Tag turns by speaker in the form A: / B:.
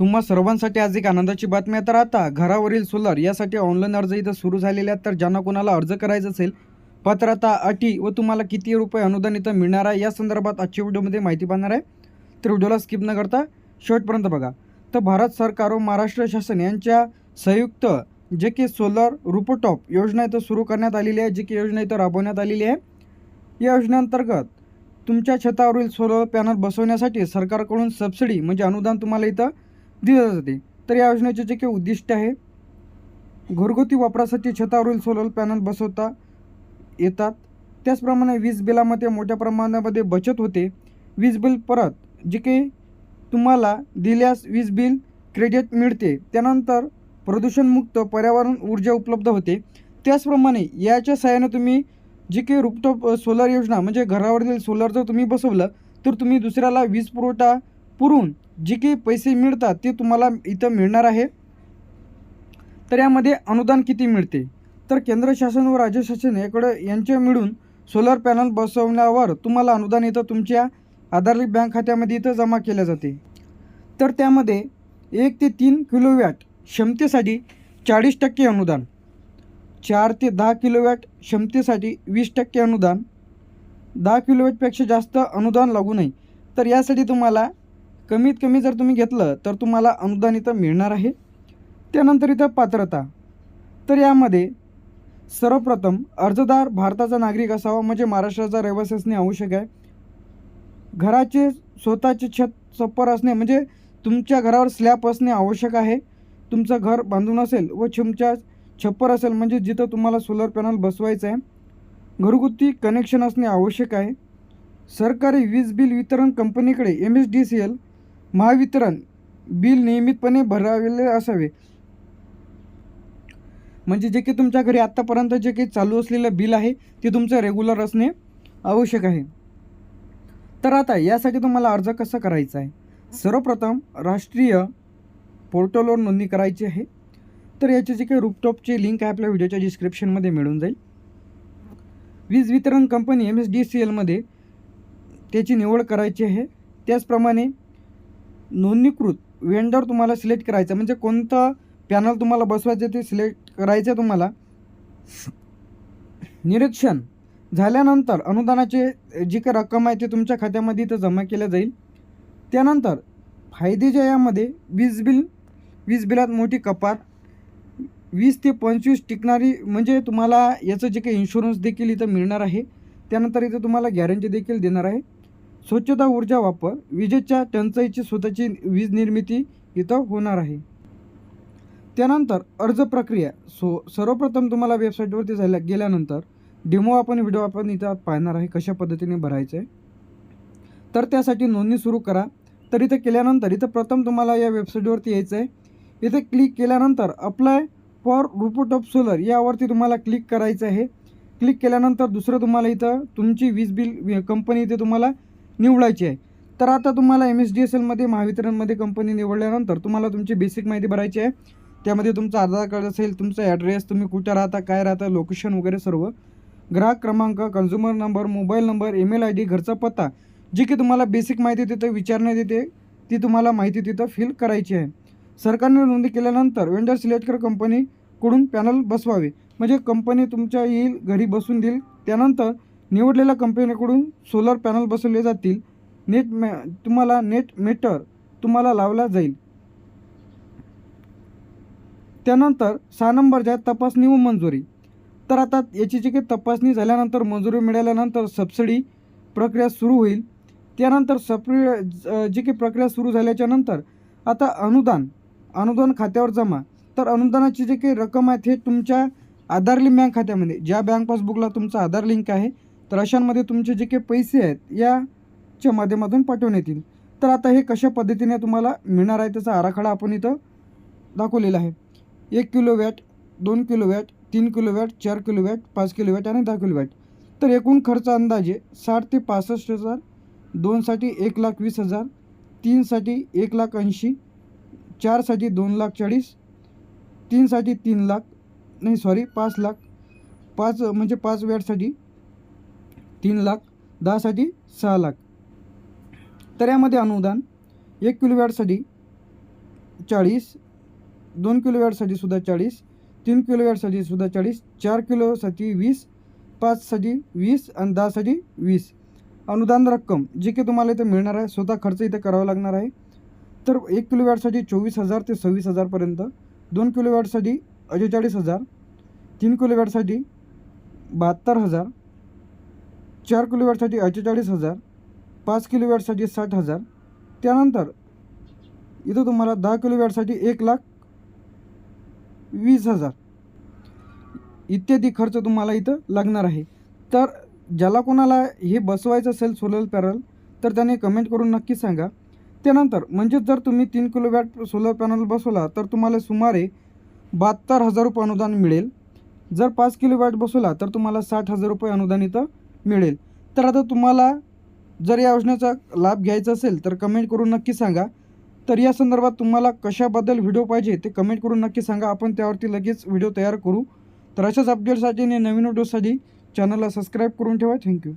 A: तुम्हा सर्वांसाठी आज एक आनंदाची बातमी आहे. तर आता घरावरील सोलर यासाठी ऑनलाईन अर्ज इथं सुरू झालेले आहेत. तर ज्यांना कोणाला अर्ज करायचा असेल पात्रता अटी व तुम्हाला किती रुपये अनुदान इथं मिळणार आहे या संदर्भात आजच्या व्हिडिओमध्ये माहिती पाहणार आहे. तर व्हिडिओला स्किप न करता शेवटपर्यंत बघा. तर भारत सरकार व महाराष्ट्र शासन यांच्या संयुक्त जे की सोलर रुपटॉप योजना इथं सुरू करण्यात आलेली आहे जी की योजना इथं राबवण्यात आलेली आहे. या योजनेअंतर्गत तुमच्या छतावरील सोलर पॅनल बसवण्यासाठी सरकारकडून सबसिडी म्हणजे अनुदान तुम्हाला इथं दिले जाते तर या योजनेचे जे काही उद्दिष्ट आहे घरगुती वापरासाठी छतावरील सोलर पॅनल बसवता येतात. त्याचप्रमाणे वीज बिलामध्ये मोठ्या प्रमाणामध्ये बचत होते. वीज बिल परत जे काही तुम्हाला दिल्यास वीज बिल क्रेडिट मिळते. त्यानंतर प्रदूषणमुक्त पर्यावरण ऊर्जा उपलब्ध होते. त्याचप्रमाणे याच्या सहाय्याने तुम्ही जी काही रूपटॉप सोलर योजना म्हणजे घरावरील सोलर जर तुम्ही बसवलं तर तुम्ही दुसऱ्याला वीज पुरवठा पुरून जे काही पैसे मिळतात ते तुम्हाला इथं मिळणार आहे. तर यामध्ये अनुदान किती मिळते? तर केंद्र शासन व राज्य शासन याकडं यांच्या मिळून सोलर पॅनल बसवण्यावर तुम्हाला अनुदान इथं तुमच्या आधारलिंक बँक खात्यामध्ये इथं जमा केल्या जाते. तर त्यामध्ये एक ते तीन किलोवॅट क्षमतेसाठी चाळीस टक्के अनुदान चार ते दहा किलोवॅट क्षमतेसाठी वीस टक्के अनुदान दहा किलोवॅटपेक्षा जास्त अनुदान लागू नये. तर यासाठी तुम्हाला कमीत कमी जर तुम्ही घेतलं तर तुम्हाला अनुदान इथं मिळणार आहे. त्यानंतर इथं पात्रता. तर यामध्ये सर्वप्रथम अर्जदार भारताचा नागरिक असावा म्हणजे महाराष्ट्राचा रहिवासी असणे आवश्यक आहे. घराचे स्वतःचे छत छप्पर असणे म्हणजे तुमच्या घरावर स्लॅब असणे आवश्यक आहे. तुमचं घर बांधून असेल व तुमच्या छप्पर असेल म्हणजे जिथं तुम्हाला सोलर पॅनल बसवायचं आहे. घरगुती कनेक्शन असणे आवश्यक आहे. सरकारी वीज बिल वितरण कंपनीकडे M S D C L Mahavitaran bill नियमितपणे भरावेले असावे. म्हणजे जे काही तुमच्या घरी आत्तापर्यंत जे काही चालू असलेलं बिल आहे ते तुमचं रेग्युलर असणे आवश्यक आहे. तर आता यासाठी तुम्हाला अर्ज कसा करायचा आहे? सर्वप्रथम राष्ट्रीय पोर्टलवर नोंदणी करायची आहे. तर याचे जे काही रूपटॉपची लिंक आहे आपल्या व्हिडिओच्या डिस्क्रिप्शनमध्ये मिळून जाईल. वीज वितरण company M S D C एलमध्ये त्याची निवड करायची आहे. त्याचप्रमाणे नोंदणीकृत वेंडर तुम्हाला सिलेक्ट करायचं म्हणजे कोणतं पॅनल तुम्हाला बसवायचं ते सिलेक्ट करायचं तुम्हाला. निरीक्षण झाल्यानंतर अनुदानाचे जी काही रक्कम आहे ते तुमच्या खात्यामध्ये इथं जमा केलं जाईल. त्यानंतर फायदे जे यामध्ये वीज बिल वीज बिलात मोठी कपात वीस ते पंचवीस टिकणारी म्हणजे तुम्हाला याचं जे काही इन्शुरन्स देखील इथं मिळणार आहे त्यानंतर इथं तुम्हाला गॅरंटी देखील देणार आहे. स्वच्छता ऊर्जा वापर विजेच्या टंचाईची स्वतःची वीज निर्मिती इथं होणार आहे. त्यानंतर अर्ज प्रक्रिया. सो सर्वप्रथम तुम्हाला वेबसाईटवरती झाल्या गेल्यानंतर डेमो आपण व्हिडिओ आपण इथं पाहणार आहे कशा पद्धतीने भरायचं आहे तर त्यासाठी नोंदणी सुरू करा. तर इथं केल्यानंतर इथं प्रथम तुम्हाला या वेबसाईटवरती यायचं आहे इथे क्लिक केल्यानंतर apply for rooftop of solar यावरती तुम्हाला क्लिक करायचं आहे. क्लिक केल्यानंतर दुसरं तुम्हाला इथं तुमची वीज बिल कंपनी इथे तुम्हाला निवडायची आहे. तर आता तुम्हाला एम एस डी एस एलमध्ये महावितरणमध्ये कंपनी निवडल्यानंतर तुम्हाला तुमची बेसिक माहिती भरायची आहे. त्यामध्ये तुमचं आधार कार्ड असेल तुमचा ॲड्रेस तुम्ही कुठं राहता काय राहता लोकेशन वगैरे सर्व. ग्राहक क्रमांक consumer number mobile number email I D घरचा पत्ता जी की तुम्हाला बेसिक माहिती तिथं विचारण्यात येते ती तुम्हाला माहिती तिथं फिल करायची आहे. सरकारने नोंदणी केल्यानंतर वेंडर सिलेक्टकर कंपनीकडून पॅनल बसवावे. म्हणजे कंपनी तुमच्या येईल घरी बसून देईल. त्यानंतर निवडलेल्या कंपनीकडून सोलर पॅनल बसवले जातील. नेट मे तुम्हाला नेट मीटर तुम्हाला लावला जाईल. त्यानंतर सहा नंबर तपासणी व मंजुरी. तर आता याची जी काही तपासणी झाल्यानंतर मंजुरी मिळाल्यानंतर सबसिडी प्रक्रिया सुरू होईल. त्यानंतर सप्रि जी काही प्रक्रिया सुरू झाल्याच्यानंतर आता अनुदान अनुदान खात्यावर जमा. तर अनुदानाची जी काही रक्कम आहे ते तुमच्या आधार लिंक बँक खात्यामध्ये. ज्या बँक पासबुकला तुमचा आधार लिंक आहे तर अशांमध्ये तुमचे जे काही पैसे आहेत याच्या माध्यमातून पाठवून येतील. तर आता हे कशा पद्धतीने तुम्हाला मिळणार आहे त्याचा आराखडा आपण इथं दाखवलेला आहे. एक किलो वॅट दोन किलो वॅट तीन किलो वॅट चार किलो वॅट पाच किलो वॅट आणि दहा किलो वॅट तर एकूण खर्च अंदाजे साठ ते पासष्ट हजार दोनसाठी एक लाख वीस हजार तीनसाठी एक लाख ऐंशी चारसाठी दोन लाख चाळीस तीनसाठी तीन लाख नाही सॉरी पाच लाख पाच म्हणजे पाच वॅटसाठी तीन लाख दहासाठी सहा लाख. तर यामध्ये अनुदान एक किलो वॅटसाठी चाळीस दोन किलोवॅटसाठी सुद्धा चाळीस तीन किलोवॅटसाठी सुद्धा चाळीस चार किलोसाठी वीस पाचसाठी वीस आणि दहासाठी वीस. अनुदान रक्कम जी की तुम्हाला इथं मिळणार आहे स्वतः खर्च इथं करावा लागणार आहे. तर एक किलोवॅटसाठी चोवीस हजार ते सव्वीस हजारपर्यंत दोन किलो वॅटसाठी अठ्ठेचाळीस हजार तीन किलो वॅटसाठी बहात्तर हजार चार किलोवॅटसाठी अठ्ठेचाळीस हजार पाच किलोवॅटसाठी साठ हजार. त्यानंतर इथं तुम्हाला दहा किलोवॅटसाठी एक लाख वीस हजार. इत्यादी खर्च तुम्हाला इथं लागणार आहे. तर ज्याला कोणाला हे बसवायचं असेल सोलर पॅनल तर त्याने कमेंट करून नक्की सांगा. त्यानंतर म्हणजेच जर तुम्ही तीन किलोवॅट सोलर पॅनल बसवला तर तुम्हाला सुमारे बहात्तर हजार रुपये अनुदान मिळेल. जर पाच किलो वॅट बसवला तर तुम्हाला साठ हजार रुपये अनुदान इथं मिळेल. तर आता तुम्हाला जर या योजनेचा लाभ घ्यायचा असेल तर कमेंट करून नक्की सांगा. तर या संदर्भात तुम्हाला कशाबद्दल व्हिडिओ पाहिजे ते कमेंट करून नक्की सांगा. आपण त्यावरती लगेच व्हिडिओ तयार करू. तर अशाच अपडेटसाठी आणि नवीन व्हिडिओसाठी चॅनलला सबस्क्राईब करून ठेवा. थँक्यू